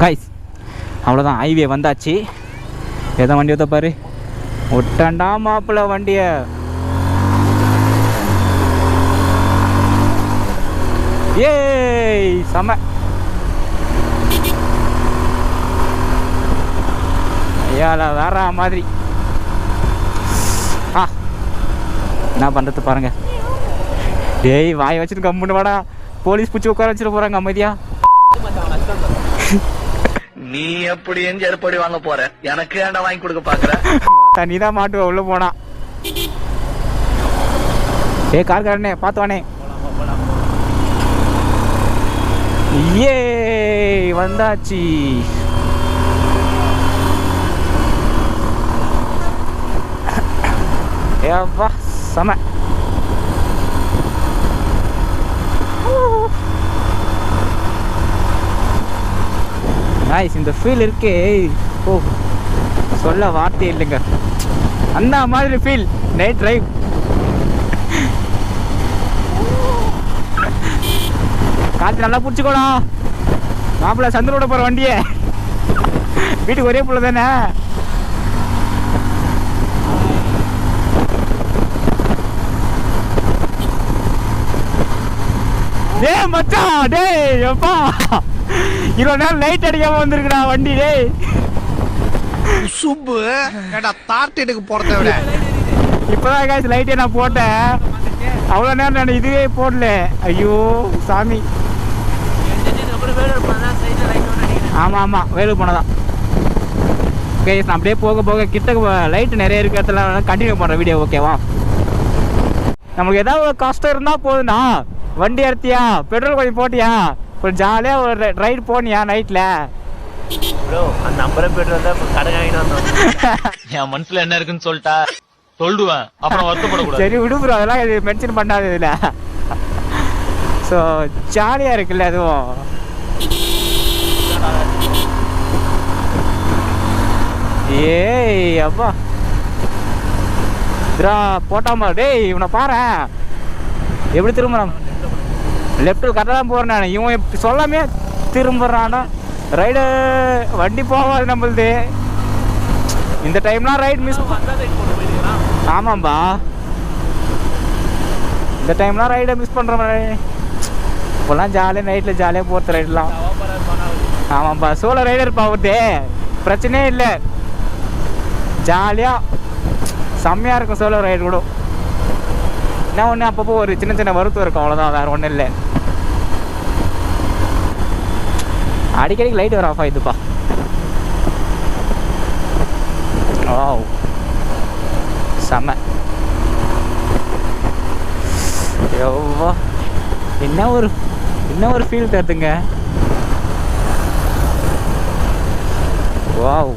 Guys அவ்வளோதான் highway வந்தாச்சு. எதை வண்டி ஒத்த பாரு? ஒட்டாண்டா மாப்பிள்ள வண்டிய. ஏய் செம. ஐயால வேற மாதிரி. ஆ. என்ன பண்ணுறது பாருங்க. டேய் வாய் வச்சுட்டு கம்முன்னு வாடா. போலீஸ் பிடிச்சி உட்கார வச்சுட்டு போகிறாங்க அமைதியா. நீ எப்படி எங்க எப்படி வாங்க போற? எனக்கு ஏண்டா வாங்கி கொடுக்க பாக்குற? தண்ணி தான் மாட்டுவ உள்ள போனா. ஏ கார்காரனே பாத்துவானே. ஏ வந்தாச்சு. ஏப்பா செம. காய்ஸ் இந்த ஃபீல் இருக்கே. ஓ சொல்ல வார்த்தை இல்லைங்க. அந்த மாதிரி ஃபீல் நைட் டிரைவ் காற்று நல்லா பிடிச்சிக்கோடா. மாப்பிள்ள சந்திரோட போகிற வண்டியை. வீட்டுக்கு ஒரே பிள்ளை தானே? ஏ மச்சான் டேய் எப்பா? இவ்வளோ நேரம் லைட் அடிக்காம வந்திருக்குடா வண்டி டேய் சுப்பு ஏடா தார்டேட்டுக்கு போறத விட? இப்போதான் காசு லைட்டே நான் போட்டேன். அவ்வளோ நேரம் நான் இதுவே போடல. ஐயோ சாமி. ஆமாம் ஆமாம் வேலூர் போனதான். கைஸ் நான் அப்படியே போக போக கிட்ட லைட் நிறைய இருக்க இடத்துல கண்டினியூ பண்ணுறேன் வீடியோ ஓகேவா நமக்கு ஏதாவது கஷ்டம் இருந்தால் போதுண்ணா வண்டி எடுத்தியா பெட்ரோல் கொஞ்சம் போட்டியா? கொஞ்சம் ஜாலியாக ஒரு ரைடு போனியா நைட்டில் ப்ரோ அந்த நம்பரை போயிட்டு வந்தா இப்ப கடன் வாங்கிட்டு வந்தோம். என் மனசுல என்ன இருக்குன்னு சொல்லிட்டா சொல்லுவேன். அப்புறம் வருத்தப்படக்கூடாது. சரி விடு ப்ரோ அதெல்லாம் இது மென்ஷன் பண்ணாது இதில். ஸோ ஜாலியாக இருக்குல்ல அதுவும். ஏய் அப்பா. போட்டாமா டேய் இவனை பாரு எப்படி திரும்புறான் லெஃப்ட்டில் கரெக்டாக தான் போகிறேன் நான். இவன் இப்படி சொல்லாமே திரும்புகிறானா ரைடு வண்டி போகாது நம்மளது. இந்த டைம்லாம் ரைட் மிஸ் ஆமாம்பா. இந்த டைம்லாம் ரைடை மிஸ் பண்ணுற மாதிரி. இப்போல்லாம் ஜாலியாக நைட்டில் ஜாலியாக போகிறது ரைடெலாம் ஆமாம்பா. சோலோ ரைடர் பாவத்தே பிரச்சனையே இல்லை. ஜாலியாக செம்மையாக இருக்கும் சோலோ ரைடு கூட. என்ன ஒன்று அப்பப்போ ஒரு சின்ன சின்ன வருத்தம் இருக்கும் அவ்வளோதான் வேறு ஒன்றும் இல்லை. அடிக்கடிக்கு லைட் வர ஆஃப் ஆயிடுதுப்பா. ஓ செம்ம எவ்வளோ என்ன ஒரு என்ன ஒரு ஃபீல் தருதுங்க? வாவ்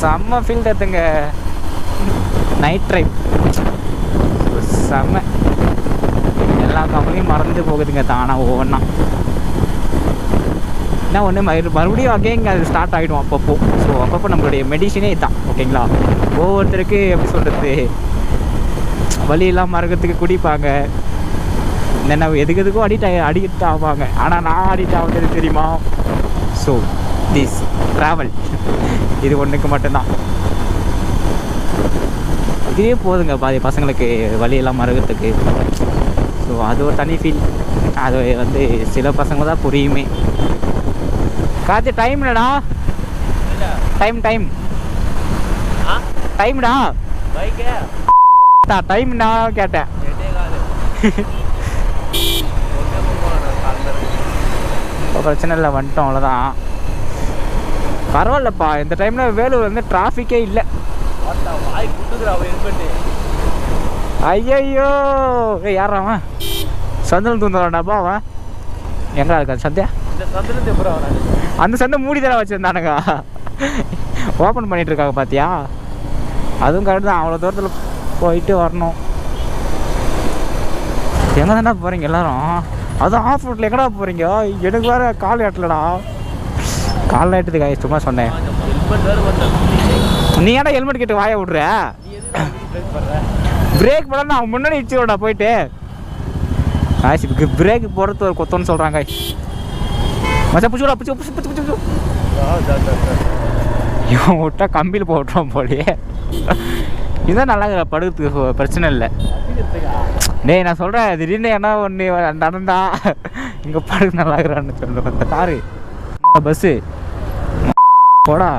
செம்ம ஃபீல் தருதுங்க. நைட் ட்ரைவ் செம்ம எல்லா கம்பெனியும் மறந்து போகுதுங்க தானா ஒவ்வொன்றா என்ன ஒன்று மறுபடியும் மறுபடியும் இங்கே அது ஸ்டார்ட் ஆகிடும் அப்பப்போ. ஸோ அப்பப்போ நம்மளுடைய மெடிசனே தான் ஓகேங்களா ஒவ்வொருத்தருக்கு எப்படி சொல்கிறது வழியெல்லாம் மறக்கிறதுக்கு குடிப்பாங்க. என்ன எதுக்கு எதுக்கும் அடிக்ட் ஆகி அடிக்ட் ஆவாங்க. ஆனால் நான் அடிக்ட் ஆகுறது தெரியுமா? ஸோ திஸ் ட்ராவல் இது ஒன்றுக்கு மட்டும்தான். இதுவே போதுங்க பாதி பசங்களுக்கு வழியெல்லாம் மறக்கிறதுக்கு ஸோ அது ஒரு தனி ஃபீல் அது வந்து சில பசங்க தான் புரியுமே. காத்து டைம் இல்லடா டைம் டைம் டைம்டா டைம்டா கேட்டேன். இப்போ பிரச்சனை இல்லை வந்துட்டோம் அவ்வளோதான் பரவாயில்லப்பா இந்த டைமில் வேலூர் வந்து டிராஃபிக்கே இல்லை. வாய் குட்டுக்குறா அவன் ஹெல்மெட்டு ஐயையோ! ஏய் யாரா அவன்? சந்தனம் தூந்துறான்டாப்பா அவன். எங்கடா இருக்கான் சந்தியா? இந்த எப்படி அந்த சந்தை மூடி தர வச்சுருந்தானுங்க. ஓப்பன் பண்ணிட்டு இருக்காங்க பார்த்தியா அதுவும் கரெக்ட் தான். அவ்வளோ தூரத்தில் போயிட்டு வரணும். எங்கே தானே போகிறீங்க எல்லாரும் அதுவும் ஆஃப் ரோட்டில் எங்கடா போகிறீங்க எனக்கு வேறு கால் எட்டலடா கால் எட்டுதுக்கா சும்மா சொன்னேன். நீ ஏன்டா ஹெல்மெட் கிட்ட வாய விடுற? பிரேக் போட நான் முன்னாடி இடிச்சுடா போயிட்டு. காய்ச்சி பிரேக் போடுறது ஒரு கொத்தம்னு சொல்கிறாங்க மச்சான் பிடிச்சுடா பிடிச்சு பிடிச்சு பிடிச்சு பிடிச்சு. இவன் விட்டா கம்பியில் போட்டுருவான் போலயே. இதுதான் நல்லா படுக்கிறதுக்கு பிரச்சனை இல்லை. டேய் நான் சொல்கிறேன் திடீர்னு என்ன ஒன்று நடந்தா இங்கே படுக்க நல்லா இருக்கிறான்னு சொல்லுவேன் அந்த காரு பஸ்ஸு. போடா.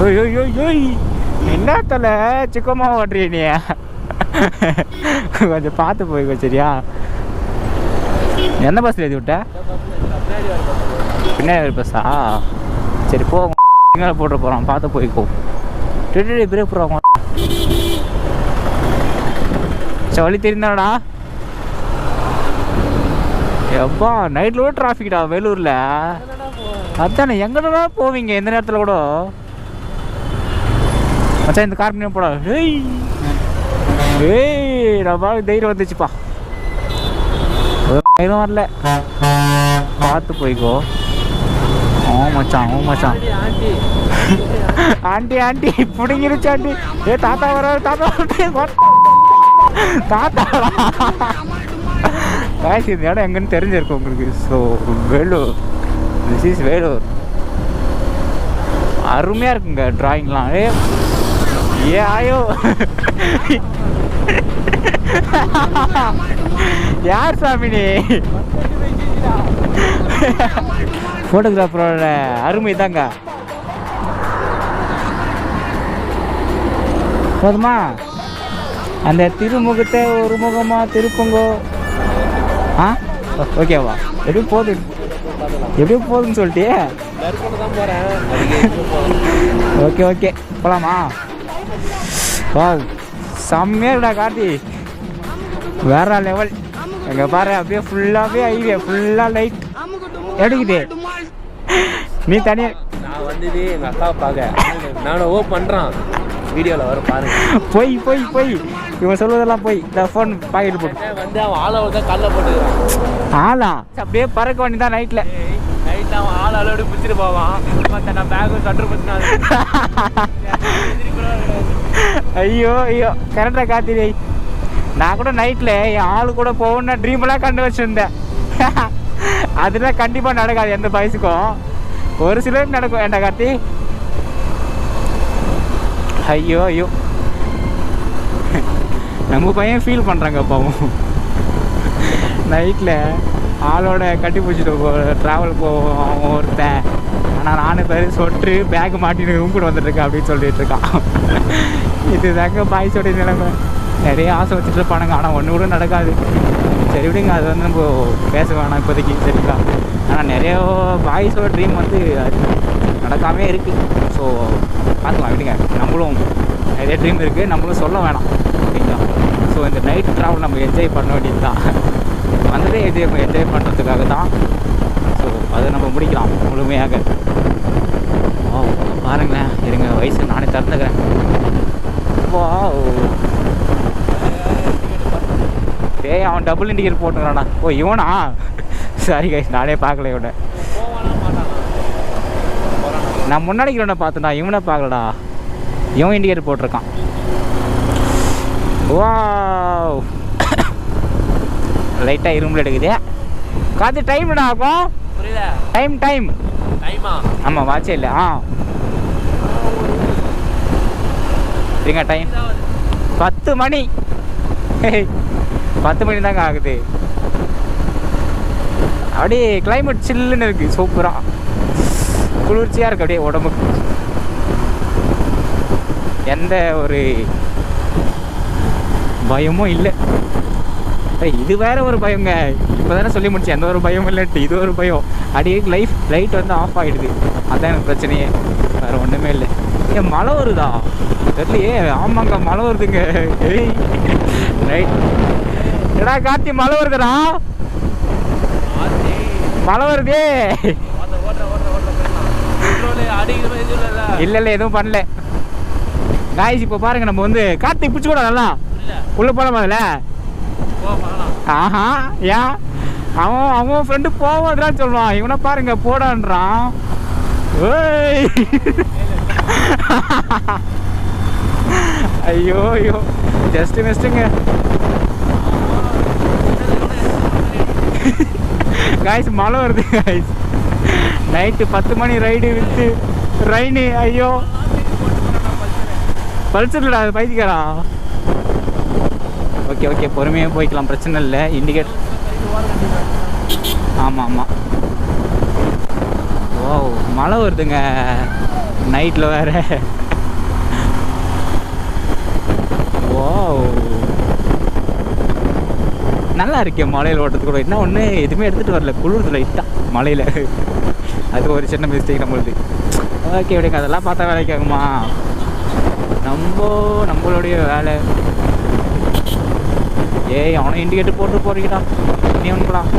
என்ன தலை சிக்கமாக ஓட்டுறீ நீ கொஞ்சம் பார்த்து போய்க்கோ சரியா எந்த பஸ்ஸில் ஏற்றி விட்ட பின்னாடி பஸ்ஸா சரி போ சிக்னல் போட்டு போகிறோம் பார்த்து போய்க்கோ டெடி பிரேக் போடுறாங்க சரி வழி தெரிந்தாடா எப்பா நைட்டில் கூட டிராஃபிக்டா வேலூரில் அதானே எங்கடா போவீங்க எந்த நேரத்தில் கூட மச்சான் இந்த கார் பண்ணி போடா. ஏய். ஏய் பாரு தைரியம் வந்துச்சுப்பா. தைரியம் வரல. பார்த்து போய்க்கோ. ஓ மச்சான் ஓ மச்சான். Aunty aunty. பிடிங்கிருச்சு ஆண்டி. ஏ தாத்தா வர தாத்தா தாத்தா காய்ச்சி இந்த இடம் எங்கன்னு தெரிஞ்சிருக்கு உங்களுக்கு. So Vellore. This is Vellore. அருமையாக இருக்குங்க டிராயிங்லாம் ஏ ஏ ஆயோ யார் சாமி நீ ஃபோட்டோகிராஃபரோட அருமை தாங்க. போதுமா? அந்த திருமுகத்தை ஒரு முகமா திருப்புங்கோ. ஆ? ஓகேவா எப்படி போகுது எப்படி போகுதுன்னு சொல்லிட்டியே. ஓகே ஓகே போலாமா? வா செம்மையா இருக்கடா கார்த்தி. வேற லெவல் எங்க பாரு அப்படியே ஃபுல்லாவே ஹைவே ஃபுல்லா லைட் எடுக்குது. நீ தனியா நான் வந்தது எங்க அக்காவை பார்க்க. நானும் ஓ பண்றான். வீடியோல வர பாருங்க. போய் போய் போய். இவன் சொல்வதெல்லாம் போய். இந்த ஃபோன் பாக்கெட் போட்டு. வந்து அவன் ஆளை தான் கல்ல போட்டுக்கிறான். ஆளா? அப்படியே பறக்க வேண்டியதான் நைட்ல நைட் அவன் ஆள் அளவோடு பிடிச்சிட்டு போவான். மத்த நான் பேக் சட்டர் பத்தினா ஐயோ ஐயோ கரெக்டாக காத்திரி. நான் கூட நைட்டில் என் ஆள் கூட போகணும்னா ட்ரீமெல்லாம் கண்டு வச்சுருந்தேன். அதெல்லாம் கண்டிப்பாக நடக்காது எந்த வயசுக்கும் ஒரு சிலருக்கு நடக்கும். ஏன்டா கார்த்தி? ஐயோ ஐயோ. நம்ம பையன் ஃபீல் பண்ணுறாங்க அப்பாவும் நைட்டில் ஆளோட கட்டி பிடிச்சிட்டு போ ட்ராவல் போவோம் ஒருத்தன். ஆனால் நானும் பேர் சொட்டு பேக் மாட்டின்னு கூட வந்துட்டுருக்கேன் அப்படின்னு சொல்லிட்டு இருக்கான். இது தாங்க நிலைமை. நிறைய ஆசை வச்சுட்டு இருப்பானுங்க. ஆனால் ஒன்று கூட நடக்காது. சரி விடுங்க அது வந்து நம்ம பேச வேணாம் இப்போதைக்கு சரிங்களா? ஆனால் நிறைய பாய்ஸோட ட்ரீம் வந்து அது நடக்காமே இருக்குது ஸோ பார்த்துக்கலாம் விடுங்க. நம்மளும் நிறைய ட்ரீம் இருக்குது நம்மளும் சொல்ல வேணாம். ஓகேங்களா ஸோ இந்த நைட் ட்ராவல் நம்ம என்ஜாய் பண்ண வேண்டியது தான் வந்ததே இது என்ஜாய் பண்ணுறதுக்காக தான். ஸோ அதை நம்ம முடிக்கலாம் முழுமையாக. ஓ பாருங்களேன். இருங்க வயசு நானே திறந்துக்கிறேன். வா டேய் அவன் டபுள் இண்டிகேட் போட்டுக்கிறானா ஓ இவனா? சாரி கைஸ் நானே பார்க்கல இவனை. நான் முன்னாடி இவனை பார்த்தேன்டா இவனை பார்க்கலடா. இவன் இண்டிகேட்டர் போட்டிருக்கான். வாவ் லைட்டாக இரும்பில் எடுக்குது. காத்து டைம் என்ன ஆகும் புரியல. டைம் டைம் டைமா ஆமாம் வாட்சே இல்லை. ஆ. சரிங்க டைம் பத்து மணி. பத்து மணி தாங்க ஆகுது. அப்படியே கிளைமேட் சில்லுன்னு இருக்கு சூப்பராக குளிர்ச்சியாக இருக்கு அப்படியே உடம்புக்கு. எந்த ஒரு பயமும் இல்லை. இது வேற ஒரு பயங்க இப்போ தானே சொல்லி முடிச்சு எந்த ஒரு பயமும் இல்லைட்டு இது ஒரு பயம். அப்படியே லைஃப் லைட் வந்து ஆஃப் ஆகிடுது அதுதான் எனக்கு பிரச்சனையே. வேறு ஒன்றுமே இல்லை. ஏன் மழை வருதா? தெரியலையே ஆமாங்க மழை வருதுங்க. ஏய் ரைட். எடா கார்த்தி மழை வருதுடா? மழை வருதே. அடிக்கிற எதுவும் இல்லை இல்லை எதுவும் பண்ணல. காய்ச்சி இப்போ பாருங்க நம்ம வந்து கார்த்திக் பிடிச்சி கூட நல்லா. உள்ள போலாமா அதில். ஆஹா ஏன் அவன் அவன் ஃப்ரெண்டு போவாதான் சொல்லுவான். இவனை பாருங்க போடான்றான். ஏய். ஐயோ ஐயோ ஜஸ்ட் மிஸ்ட்டுங்க காய்ஸ் மழை வருது காய்ஸ் நைட்டு பத்து மணி ரைடு வித்து ரைனு ஐயோ பல்சர்லடா அது பைத்தியக்காரா ஓகே ஓகே பொறுமையாக போய்க்கலாம் பிரச்சனை இல்லை இண்டிகேட் ஆமாம் ஆமாம் ஓ மழை வருதுங்க நைட்டில் வேற. ஓ நல்லா இருக்கே மலையில் ஓட்டுறது கூட. என்ன ஒன்று எதுவுமே எடுத்துகிட்டு வரல. குளிர்து லைட்டாக மலையில். அது ஒரு சின்ன மிஸ்டேக் நம்மளுது. ஓகே விடுங்க. அதெல்லாம் பார்த்தா வேலைக்கு ஆகுமா நம்ம நம்மளுடைய வேலை. ஏய் அவனை இண்டிகேட்டர் போட்டு போகிறீங்கடா நீ ஒன்றுலாம்